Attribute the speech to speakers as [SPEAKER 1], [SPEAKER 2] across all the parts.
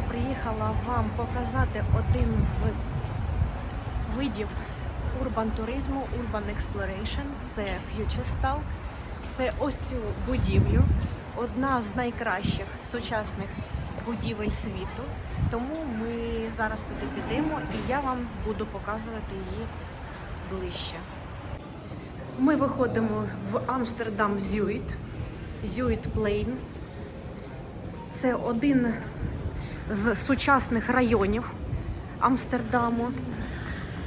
[SPEAKER 1] я приїхала вам показати один з видів урбан туризму, Urban Exploration. Це Futurestal. Це ось цю будівлю, одна з найкращих сучасних будівель світу. Тому ми зараз туди підемо і я вам буду показувати її ближче. Ми виходимо в Амстердам Зюїт, Зюїт Плейн. Це один з сучасних районів Амстердаму.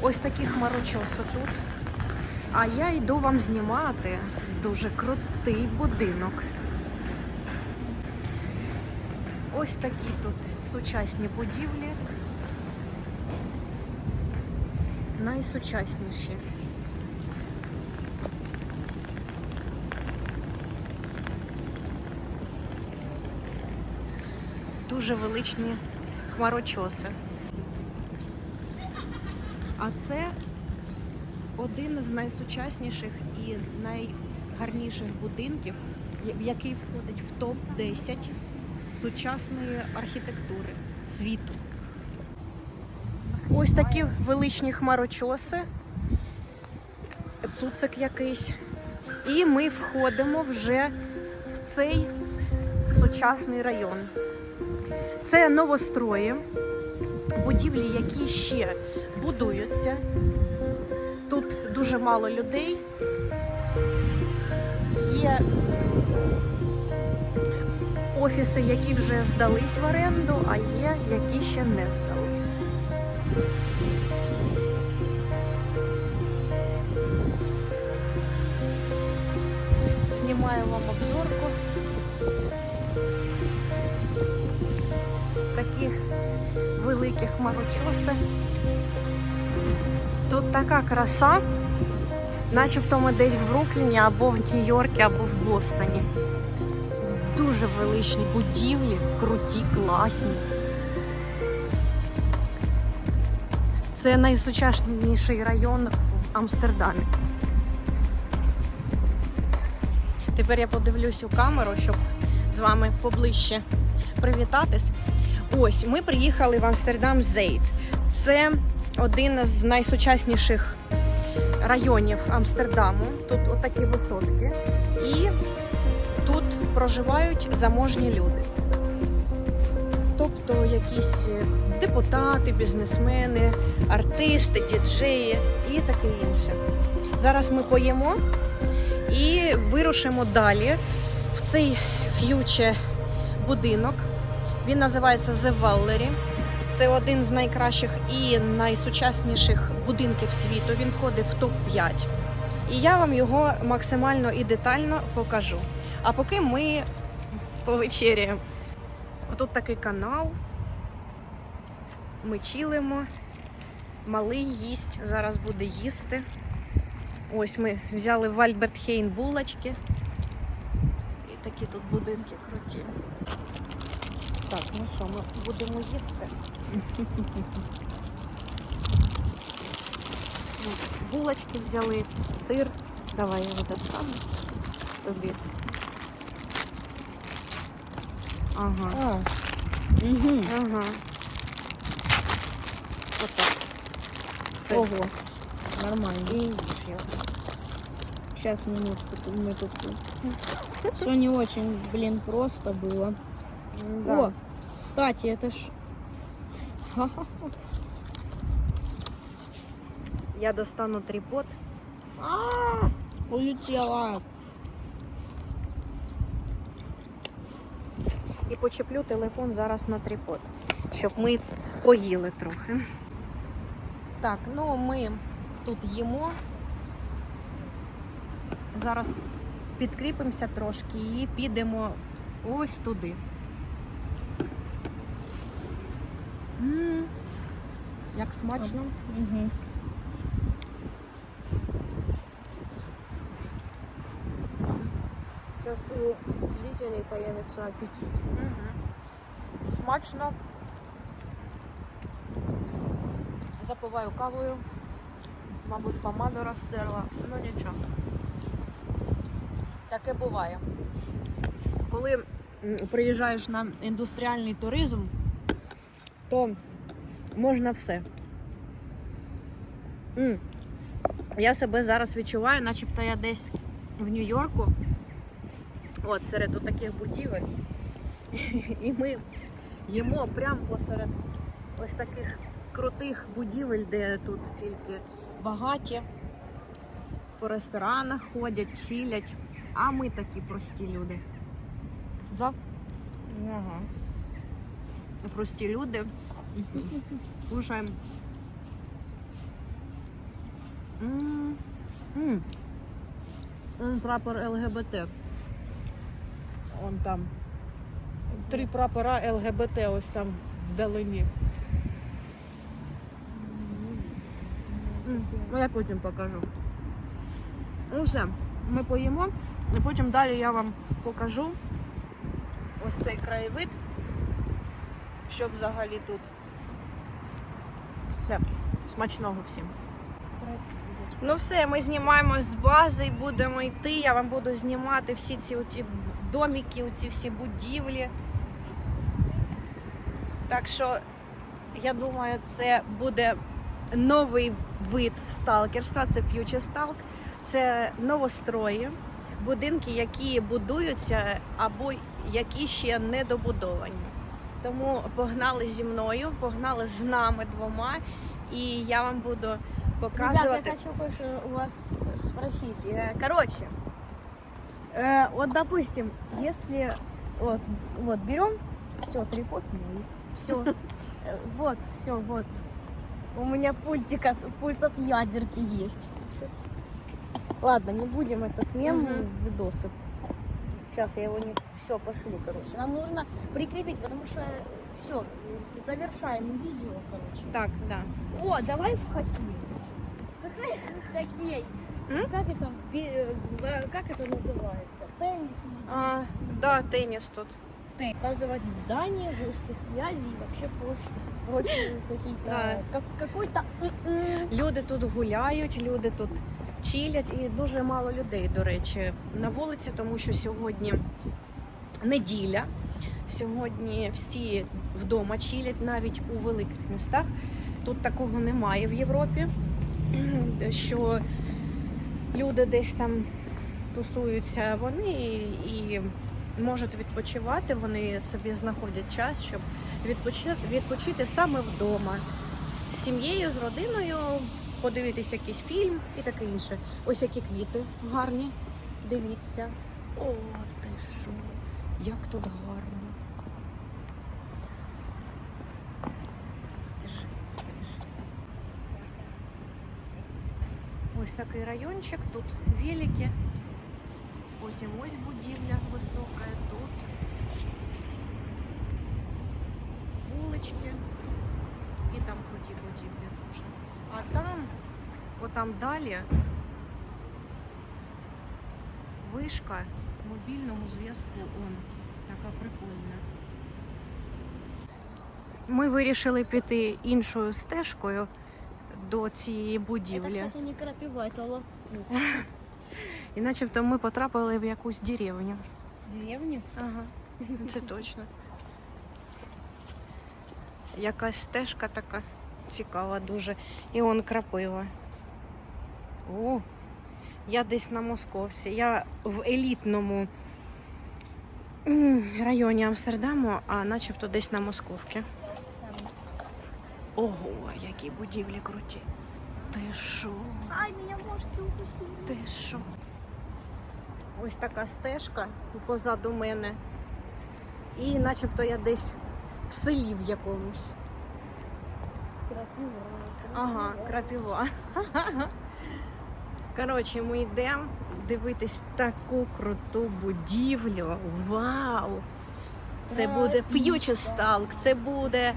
[SPEAKER 1] Ось такі хмарочоси тут. А я йду вам знімати дуже крутий будинок. Ось такі тут сучасні будівлі. Найсучасніші. Дуже величні хмарочоси. А це один з найсучасніших і найгарніших будинків, який входить в топ-10 сучасної архітектури світу. Ось такі величні хмарочоси, цуцик якийсь. І ми входимо вже в цей сучасний район. Це новострої, будівлі, які ще будуються. Тут дуже мало людей. Є офіси, які вже здались в оренду, а є, які ще не здались. Знімаю вам обзорку. Такі великі хмарочоси. Тут така краса, начебто ми десь в Брукліні або в Нью-Йорку, або в Бостоні. Дуже величні будівлі, круті, класні. Це найсучасніший район в Амстердамі. Тепер я подивлюсь у камеру, щоб з вами поближче привітатись. Ось ми приїхали в Амстердам Зейт. Це один з найсучасніших районів Амстердаму. Тут отакі висотки. І тут проживають заможні люди. Тобто якісь депутати, бізнесмени, артисти, діджеї і таке інше. Зараз ми поїмо і вирушимо далі в цей ф'юче будинок. Він називається The Valerie. Це один з найкращих і найсучасніших будинків світу. Він входить в топ-5. І я вам його максимально і детально покажу. А поки ми повечеряємо. Отут такий канал. Ми чилимо. Малий їсть, зараз буде їсти. Ось ми взяли в Альберт Хейн булочки. І такі тут будинки круті. Так, ну що, ми будемо їсти. Ну, Булочки взяли, сир. Давай я його достану тобі. Ага.
[SPEAKER 2] А, угу.
[SPEAKER 1] Ага. Отак. Сир.
[SPEAKER 2] Ого, нормально.
[SPEAKER 1] І їж його.
[SPEAKER 2] Сейчас минутку, тут мы тут. Все не очень, блин, просто было.
[SPEAKER 1] Да.
[SPEAKER 2] О, кстати, это ж...
[SPEAKER 1] Я достану трипод.
[SPEAKER 2] А, улетела.
[SPEAKER 1] і почеплю телефон зараз на трипод, щоб ми поїли трохи. Так, ну ми тут їмо. Зараз підкріпимося трошки і підемо ось туди. Як смачно.
[SPEAKER 2] Угу.
[SPEAKER 3] Сейчас у зрителей появится аппетит.
[SPEAKER 1] Мгм. Смачно. Запиваю кавою. Мабуть, помаду розтерла. Ну нічого. Таке буває. Коли приїжджаєш на індустріальний туризм, то можна все. М Я себе зараз відчуваю, начебто я десь в Нью-Йорку. От серед от таких будівель. І ми їмо прямо посеред ось таких крутих будівель, де тут тільки багаті. По ресторанах ходять, чилять. А ми такі прості люди. Да?
[SPEAKER 2] Ага.
[SPEAKER 1] Прості люди. Кушаємо. М, прапор ЛГБТ. Он там. Три прапора ЛГБТ ось там вдалині. Ну, я потім покажу. Ну все, ми поїмо, і потім далі я вам покажу ось цей краєвид, що взагалі тут. Все, смачного всім. Ну все, ми знімаємось з бази і будемо йти. Я вам буду знімати всі ці оті домики, ці всі будівлі. Так що, я думаю, це буде новий вид сталкерства, це Future Stalk. Це новострої, будинки, які будуються або які ще не добудовані. Тому погнали зі мною, погнали з нами двома, і я вам буду показувати.
[SPEAKER 3] Ребята, я хочу кое-что у вас спросить. Э, Короче, э, вот допустим, если вот, вот берем, все, трипод мой, все, вот, все, вот. У меня пультик, ос- пульт от ядерки есть. Ладно, не будем этот мем в видосы. Сейчас я его не... Все, пошли, короче. Нам нужно прикрепить, потому что все, завершаем видео, короче.
[SPEAKER 1] Так, да.
[SPEAKER 3] О, давай в хоккей. Какой хоккей?
[SPEAKER 1] М?
[SPEAKER 3] Как это, бе- э, как это называется? Теннис? или
[SPEAKER 1] А, да, теніс тут.
[SPEAKER 3] теннис? Показывать здания, вышки связи и вообще прочие, прочие какие-то...
[SPEAKER 1] Да.
[SPEAKER 3] Как, какой-то... м-м.
[SPEAKER 1] Люди тут гуляють, люди тут чилять і дуже мало людей, до речі, на вулиці, тому що сьогодні неділя. Сьогодні всі вдома чилять, навіть у великих містах. Тут такого немає в Європі, що люди десь там тусуються вони і, можуть відпочивати. Вони собі знаходять час, щоб відпочити, відпочити саме вдома з сім'єю, з родиною, подивитись якийсь фільм і таке інше. Ось які квіти гарні. Дивіться. О, ти що? Як тут гарно. Ось такий райончик, тут велики. Потім ось будівля висока, тут вулички. І там круті будівлі дуже. А там, отам далі, вишка мобільного зв'язку. Он така прикольна. Ми вирішили піти іншою стежкою до цієї будівлі.
[SPEAKER 3] кстати, не крапива, лопух.
[SPEAKER 1] І начебто ми потрапили в якусь деревню.
[SPEAKER 3] Деревня?
[SPEAKER 1] Ага, це точно. Якась стежка така цікава дуже. І он крапива. О, я десь на Московці. Я в елітному районі Амстердаму, а начебто десь на Московці. Ого, які будівлі круті. Ти що?
[SPEAKER 3] Ай, меня мошки укусили.
[SPEAKER 1] Ти що? Ось така стежка позаду мене. І начебто я десь в селі в якомусь.
[SPEAKER 3] Крапива.
[SPEAKER 1] Ага, крапіва. Коротше, ми йдемо дивитись таку круту будівлю. Вау! Це буде Future Stalk, це буде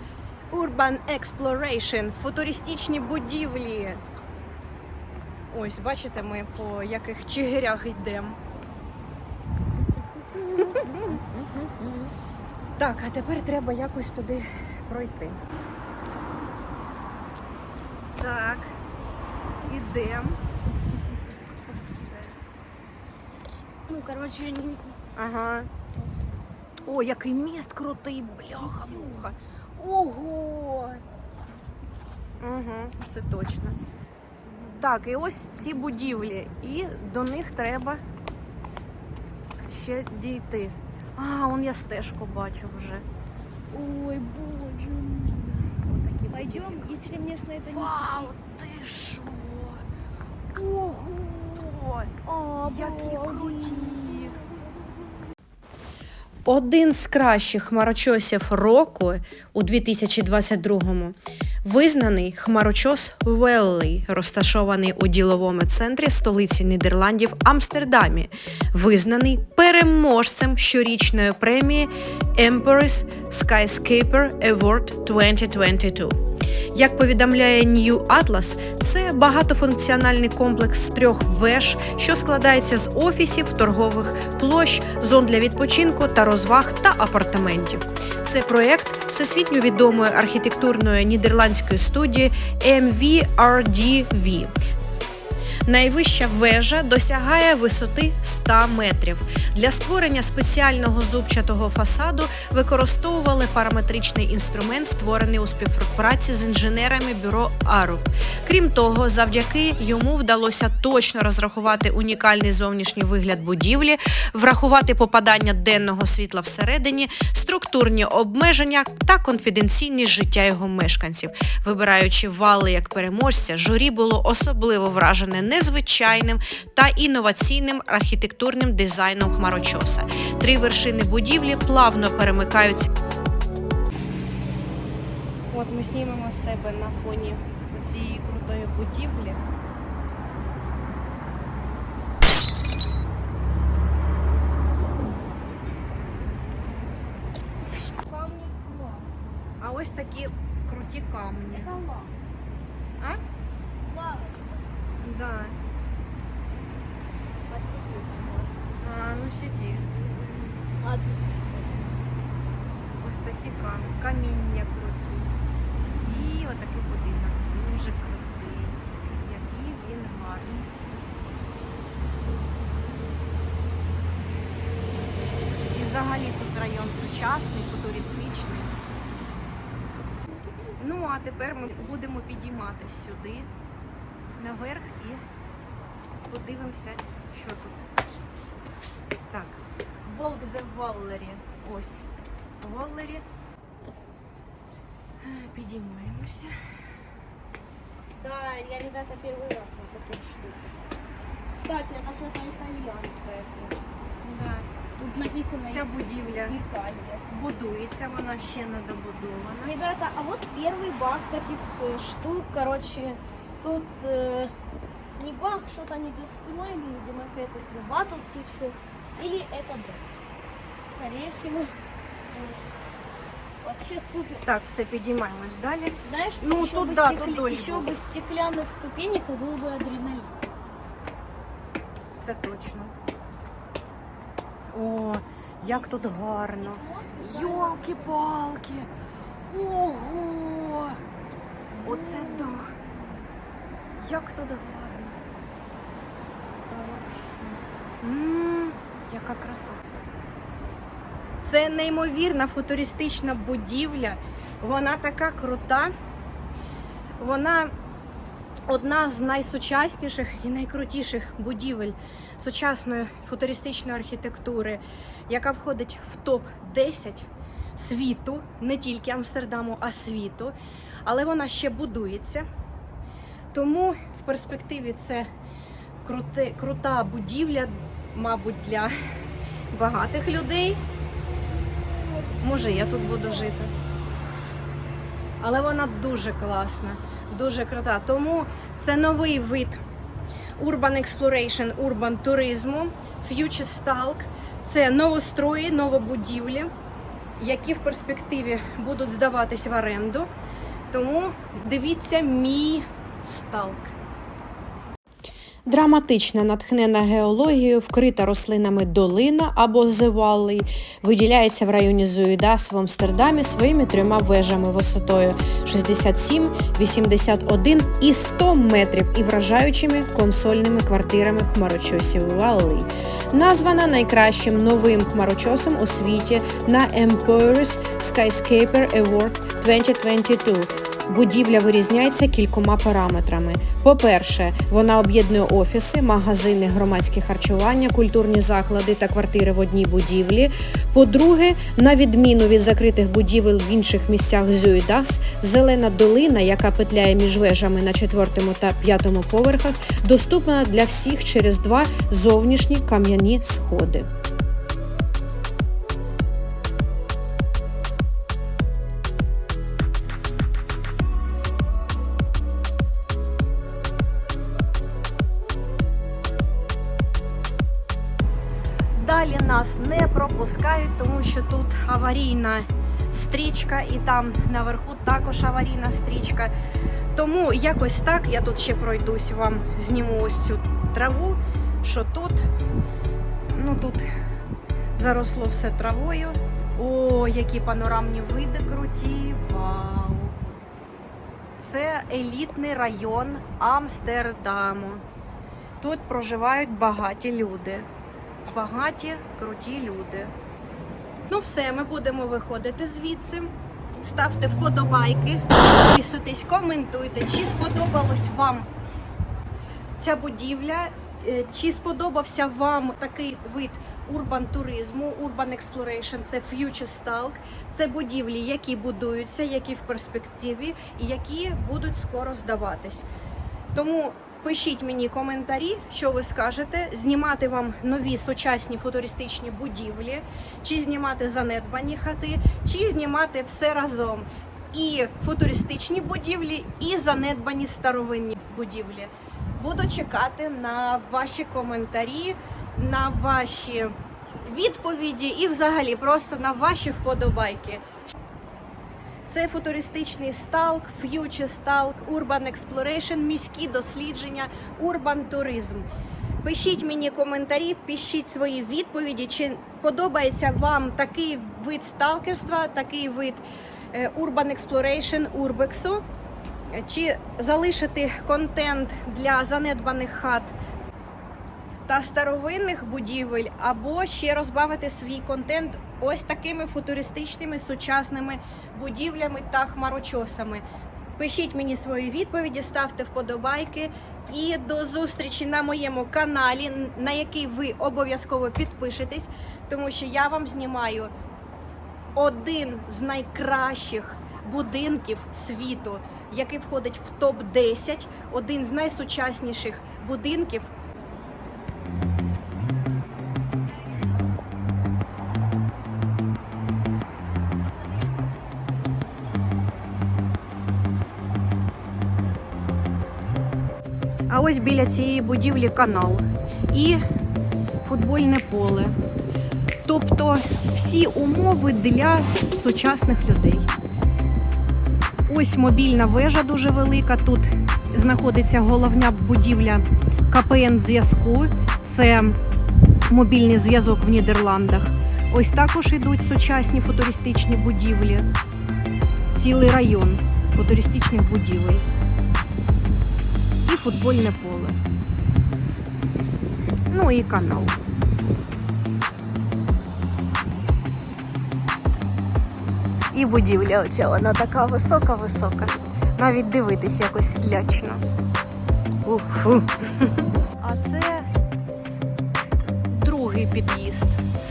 [SPEAKER 1] Urban Exploration, футуристичні будівлі. Ось, бачите, ми по яких чигирях йдемо. Так, а тепер треба якось туди пройти. Так, ідемо.
[SPEAKER 3] Ну, короче, не-
[SPEAKER 1] Ага. О, який міст крутий, бляха муха.
[SPEAKER 3] Ого!
[SPEAKER 1] Угу, це точно. Так, і ось ці будівлі. І до них треба ще дійти. А, он я стежку бачу вже.
[SPEAKER 3] Ой, боже.
[SPEAKER 1] Отакі
[SPEAKER 3] Пойдем,
[SPEAKER 1] будівлі.
[SPEAKER 3] если, конечно, это не...
[SPEAKER 1] Вау, ти що? Ого! Які круті! Один з кращих хмарочосів року у 2022-му визнаний хмарочос Веллей, розташований у діловому центрі столиці Нідерландів Амстердамі, визнаний переможцем щорічної премії Emperor's Skyscraper Award 2022. Як повідомляє New Atlas, це багатофункціональний комплекс трьох веж, що складається з офісів, торгових площ, зон для відпочинку та розваг та апартаментів. Це проект всесвітньо відомої архітектурної нідерландської студії MVRDV. Найвища вежа досягає висоти 100 метрів. Для створення спеціального зубчатого фасаду використовували параметричний інструмент, створений у співпраці з інженерами бюро Аруб. Крім того, завдяки йому вдалося точно розрахувати унікальний зовнішній вигляд будівлі, врахувати попадання денного світла всередині, структурні обмеження та конфіденційність життя його мешканців. Вибираючи вали як переможця, журі було особливо вражене незвичайним та інноваційним архітектурним дизайном хмарочоса. Три вершини будівлі плавно перемикаються. От ми знімемо себе на фоні цієї крутої будівлі. А ось такі круті камні.
[SPEAKER 3] Это лава.
[SPEAKER 1] А?
[SPEAKER 3] Лавочка.
[SPEAKER 1] Да.
[SPEAKER 3] Посидеть.
[SPEAKER 1] А, ну сиди. Ось такі камні. Каміння круті. І отакий будинок. Дуже крутий. Який він гарний. І взагалі тут район сучасний, футуристичний. Ну, а тепер ми будемо підійматися сюди, наверх і подивимося, що тут. Так, Волк зе Воллері. Ось. Воллері. Е, Підіймаємося.
[SPEAKER 3] Да, я, ребята, первый раз на такой штуке. Кстати, это что-то итальянское тут.
[SPEAKER 1] Да.
[SPEAKER 3] Тут написано
[SPEAKER 1] Ця будівля
[SPEAKER 3] Италия.
[SPEAKER 1] будується, вона ще не добудована.
[SPEAKER 3] Ребята, а вот первый баг таких э, штук, короче, тут э, не баг, что-то не достроили, видимо, какая-то труба тут течет, или это дождь. Скорее всего, дождь. Вообще супер.
[SPEAKER 1] Так, все, підіймаємось далі.
[SPEAKER 3] Знаешь,
[SPEAKER 1] Ну,
[SPEAKER 3] еще,
[SPEAKER 1] тут
[SPEAKER 3] бы,
[SPEAKER 1] да,
[SPEAKER 3] стекля-
[SPEAKER 1] тут дождь
[SPEAKER 3] еще
[SPEAKER 1] был.
[SPEAKER 3] бы стеклянных ступенек и был бы адреналин.
[SPEAKER 1] Це точно. О, як тут гарно. Йолки-палки! Ого! Оце да. Як тут гарно. Ммм, яка краса. Це неймовірна футуристична будівля. Вона така крута. Вона одна з найсучасніших і найкрутіших будівель сучасної футуристичної архітектури, яка входить в топ 10 світу, не тільки Амстердаму, а світу. Але вона ще будується. Тому в перспективі це крути, крута будівля, мабуть, для багатих людей. Може, я тут буду жити. Але вона дуже класна, дуже крута. Тому це новий вид Urban Exploration, Urban туризму, Future Stalk. Це новострої, новобудівлі, які в перспективі будуть здаватись в оренду. Тому дивіться мій сталк. Драматична, натхнена геологією, вкрита рослинами долина або Valley, виділяється в районі Зуїдас в Амстердамі своїми трьома вежами висотою 67, 81 і 100 метрів і вражаючими консольними квартирами хмарочосів Валлey. Названа найкращим новим хмарочосом у світі на Empire's Skyscraper Award 2022. Будівля вирізняється кількома параметрами. По-перше, вона об'єднує офіси, магазини, громадське харчування, культурні заклади та квартири в одній будівлі. По-друге, на відміну від закритих будівель в інших місцях Зюїдас, зелена долина, яка петляє між вежами на четвертому та п'ятому поверхах, доступна для всіх через два зовнішні кам'яні сходи. Не пропускають, тому що тут аварійна стрічка, і там наверху також аварійна стрічка. Тому якось так я тут ще пройдусь, вам зніму ось цю траву, що тут, ну тут заросло все травою. О, які панорамні види круті! Вау! Це елітний район Амстердаму. Тут проживають багаті люди багаті, круті люди. Ну, все, ми будемо виходити звідси. Ставте вподобайки, підписуйтесь, коментуйте, чи сподобалось вам ця будівля, е, чи сподобався вам такий вид урбан туризму, урбан експлорейшн, це future stalk. Це будівлі, які будуються, які в перспективі і які будуть скоро здаватись. Тому пишіть мені коментарі, що ви скажете, знімати вам нові сучасні футуристичні будівлі, чи знімати занедбані хати, чи знімати все разом. І футуристичні будівлі, і занедбані старовинні будівлі. Буду чекати на ваші коментарі, на ваші відповіді і взагалі просто на ваші вподобайки. Це футуристичний сталк, ф'ючер сталк, урбан експлорейшн, міські дослідження, урбан туризм. Пишіть мені коментарі, пишіть свої відповіді, чи подобається вам такий вид сталкерства, такий вид урбан експлорейшн, урбексу, чи залишити контент для занедбаних хат та старовинних будівель, або ще розбавити свій контент ось такими футуристичними сучасними будівлями та хмарочосами. Пишіть мені свої відповіді, ставте вподобайки і до зустрічі на моєму каналі, на який ви обов'язково підпишетесь, тому що я вам знімаю один з найкращих будинків світу, який входить в топ 10 один з найсучасніших будинків ось біля цієї будівлі канал і футбольне поле. Тобто всі умови для сучасних людей. Ось мобільна вежа дуже велика. Тут знаходиться головна будівля КПН зв'язку. Це мобільний зв'язок в Нідерландах. Ось також йдуть сучасні футуристичні будівлі. Цілий район футуристичних будівель футбольне поле. Ну і канал. І будівля оця, вона така висока-висока. Навіть дивитись якось лячно. Уфу. А це другий під'їзд.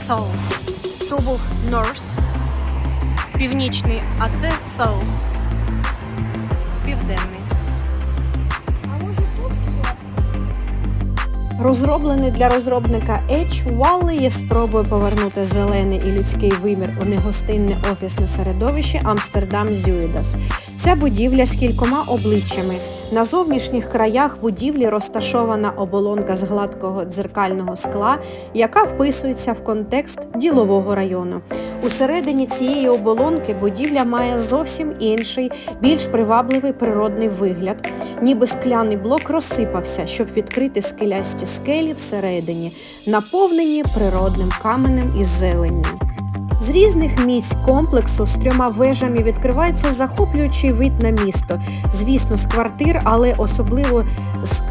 [SPEAKER 1] South. То був North, північний, а це South. Південний. Розроблений для розробника Edge, Wally є спробою повернути зелений і людський вимір у негостинне офісне середовище Амстердам Зюїдас. Ця будівля з кількома обличчями На зовнішніх краях будівлі розташована оболонка з гладкого дзеркального скла, яка вписується в контекст ділового району. Усередині цієї оболонки будівля має зовсім інший, більш привабливий природний вигляд, ніби скляний блок розсипався, щоб відкрити скелясті скелі всередині, наповнені природним каменем і зеленню. З різних місць комплексу з трьома вежами відкривається захоплюючий вид на місто. Звісно, з квартир, але особливо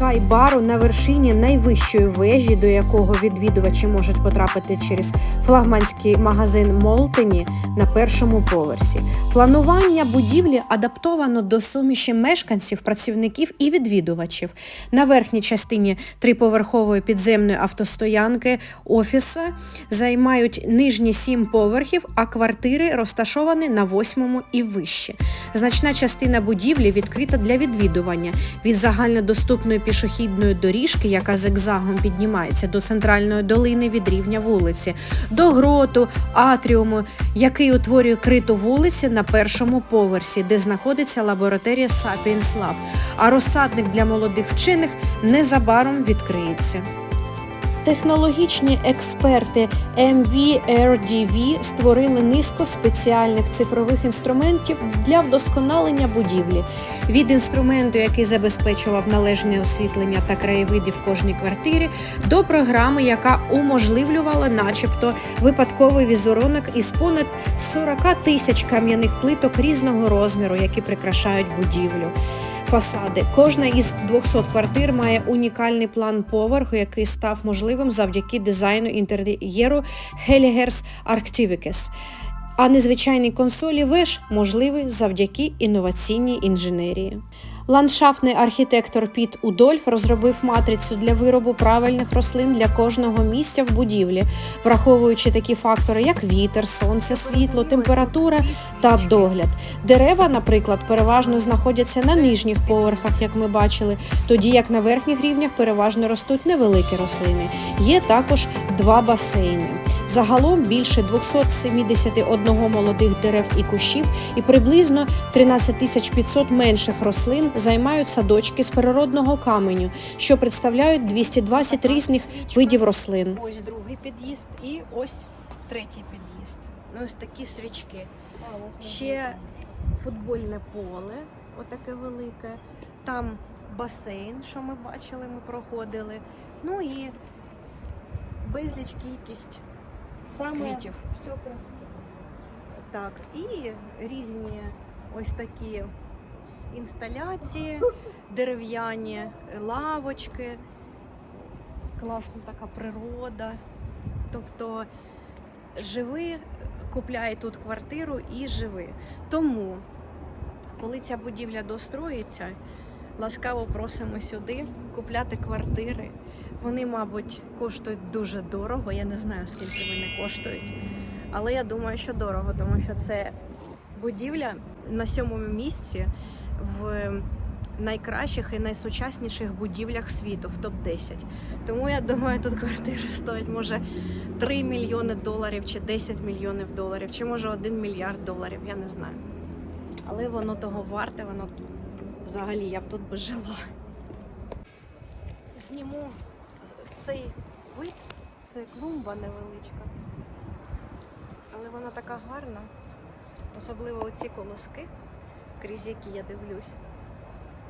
[SPEAKER 1] скайбару на вершині найвищої вежі, до якого відвідувачі можуть потрапити через флагманський магазин Молтені на першому поверсі. Планування будівлі адаптовано до суміші мешканців, працівників і відвідувачів. На верхній частині триповерхової підземної автостоянки офіса займають нижні сім поверхів, а квартири розташовані на восьмому і вище. Значна частина будівлі відкрита для відвідування від загальнодоступної пішохідної доріжки, яка зигзагом піднімається до центральної долини від рівня вулиці, до гроту, атріуму, який утворює криту вулиці на першому поверсі, де знаходиться лабораторія Sapiens Lab, а розсадник для молодих вчених незабаром відкриється. Технологічні експерти MVRDV створили низку спеціальних цифрових інструментів для вдосконалення будівлі. Від інструменту, який забезпечував належне освітлення та краєвиди в кожній квартирі, до програми, яка уможливлювала, начебто, випадковий візерунок із понад 40 тисяч кам'яних плиток різного розміру, які прикрашають будівлю фасади. Кожна із 200 квартир має унікальний план поверху, який став можливим завдяки дизайну інтер'єру Helligers Arctivicus. А незвичайні консолі веж можливі завдяки інноваційній інженерії. Ландшафтний архітектор Піт Удольф розробив матрицю для виробу правильних рослин для кожного місця в будівлі, враховуючи такі фактори, як вітер, сонце, світло, температура та догляд. Дерева, наприклад, переважно знаходяться на нижніх поверхах, як ми бачили, тоді як на верхніх рівнях переважно ростуть невеликі рослини. Є також два басейни. Загалом більше 271 молодих дерев і кущів і приблизно 13 500 менших рослин займають садочки з природного каменю, що представляють 220 різних видів рослин. Ось другий під'їзд і ось третій під'їзд. Ну ось такі свічки. Ще футбольне поле, отаке велике. Там басейн, що ми бачили, ми проходили. Ну і безліч кількість квітів.
[SPEAKER 2] Все красиво.
[SPEAKER 1] Так, і різні ось такі інсталяції, дерев'яні лавочки, класна така природа. Тобто живи, купляй тут квартиру і живи. Тому, коли ця будівля достроїться, ласкаво просимо сюди купляти квартири. Вони, мабуть, коштують дуже дорого. Я не знаю, скільки вони коштують. Але я думаю, що дорого, тому що це будівля на сьомому місці в найкращих і найсучасніших будівлях світу в топ-10. Тому я думаю, тут квартири стоять може 3 мільйони доларів, чи 10 мільйонів доларів, чи може 1 мільярд доларів, я не знаю. Але воно того варте, воно взагалі я б тут би жила. Зніму цей вид, це клумба невеличка. Але вона така гарна. Особливо оці колоски, крізь які я дивлюсь.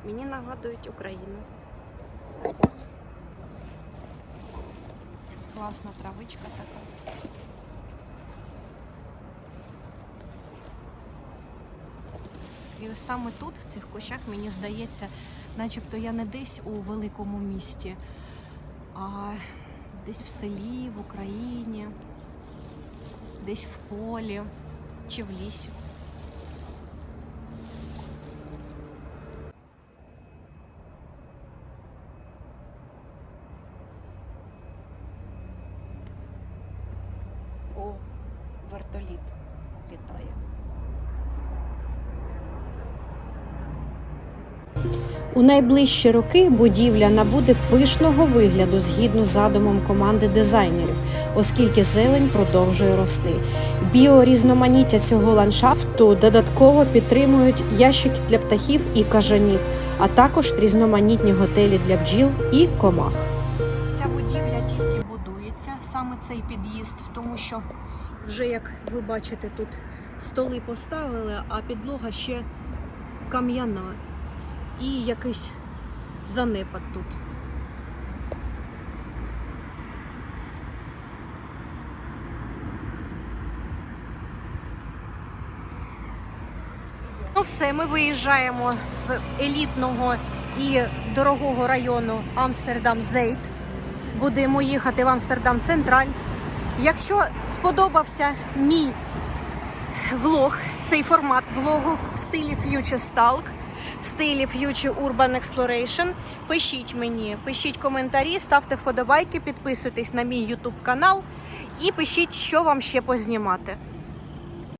[SPEAKER 1] Мені нагадують Україну. Класна травичка така. І саме тут, в цих кущах, мені здається, начебто я не десь у великому місті, а десь в селі, в Україні, десь в полі чи в лісі. У найближчі роки будівля набуде пишного вигляду згідно з задумом команди дизайнерів, оскільки зелень продовжує рости. Біорізноманіття цього ландшафту додатково підтримують ящики для птахів і кажанів, а також різноманітні готелі для бджіл і комах. Ця будівля тільки будується, саме цей під'їзд, тому що вже як ви бачите, тут столи поставили, а підлога ще кам'яна і якийсь занепад тут. Ну все, ми виїжджаємо з елітного і дорогого району Амстердам Зейт. Будемо їхати в Амстердам Централь. Якщо сподобався мій влог, цей формат влогу в стилі Future Stalk, стилі Future Urban Exploration, пишіть мені, пишіть коментарі, ставте вподобайки, підписуйтесь на мій YouTube канал і пишіть, що вам ще познімати.